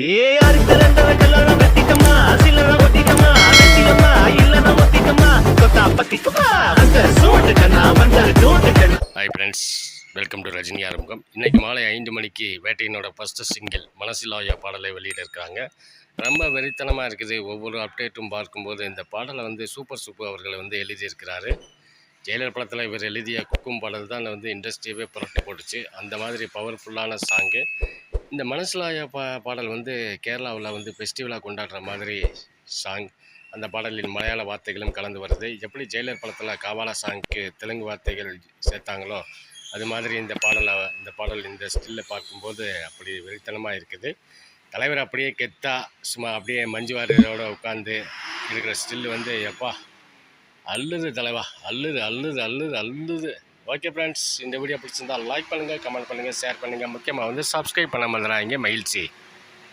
ஏ யாருக்கு ரெண்டரை கல்லறை வெட்டிக்கம்மா சில்லறை ஒட்டிக்கம்மா வெட்டிக்கம்மா இல்லைன்னா தொட்டா அந்த சூட்டு கண்ணா வந்த கண்ணா hi friends welcome to Rajini ஆரம்பம் இன்னைக்கு மாலை ஐந்து மணிக்கு வேட்டையினோட ஃபஸ்ட்டு சிங்கிள் மனசிலாயா பாடலை வெளியிட இருக்காங்க ரொம்ப வெறித்தனமாக இருக்குது. ஒவ்வொரு அப்டேட்டும் பார்க்கும்போது இந்த பாடலை வந்து சூப்பர் சூப்பர் அவர்களை வந்து எழுதியிருக்கிறாரு. ஜெயலலிதா படத்தில் இவர் எழுதிய குக்கும் பாடல் தான் வந்து இண்டஸ்ட்ரியவே புரட்டி போட்டுச்சு. அந்த மாதிரி பவர்ஃபுல்லான சாங்கு இந்த மனசிலாயா பா பாடல் வந்து கேரளாவில் வந்து ஃபெஸ்டிவலாக கொண்டாடுற மாதிரி சாங் அந்த பாடலில் மலையாள வார்த்தைகளும் கலந்து வருது. எப்படி ஜெயிலர் படத்தில் காவாலா சாங்க்கு தெலுங்கு வார்த்தைகள் சேர்த்தாங்களோ அது மாதிரி இந்த பாடலை இந்த பாடல் இந்த ஸ்டில்லை பார்க்கும்போது அப்படி வெறித்தனமாக இருக்குது. தலைவர் அப்படியே கெத்தா சும்மா அப்படியே மஞ்சு வாரியரோட உட்காந்து இருக்கிற ஸ்டில் வந்து எப்பா அல்லுது தலைவா அல்லுது அல்லுது அல்லுது அல்லுது ஓகே ஃப்ரெண்ட்ஸ் இந்த வீடியோ பிடிச்சிருந்தால் லைக் பண்ணுங்கள் கமெண்ட் பண்ணுங்கள் ஷேர் பண்ணுங்கள் முக்கியமாக வந்து சப்ஸ்கிரைப் பண்ண மறந்துடாதீங்க மகிழ்ச்சி.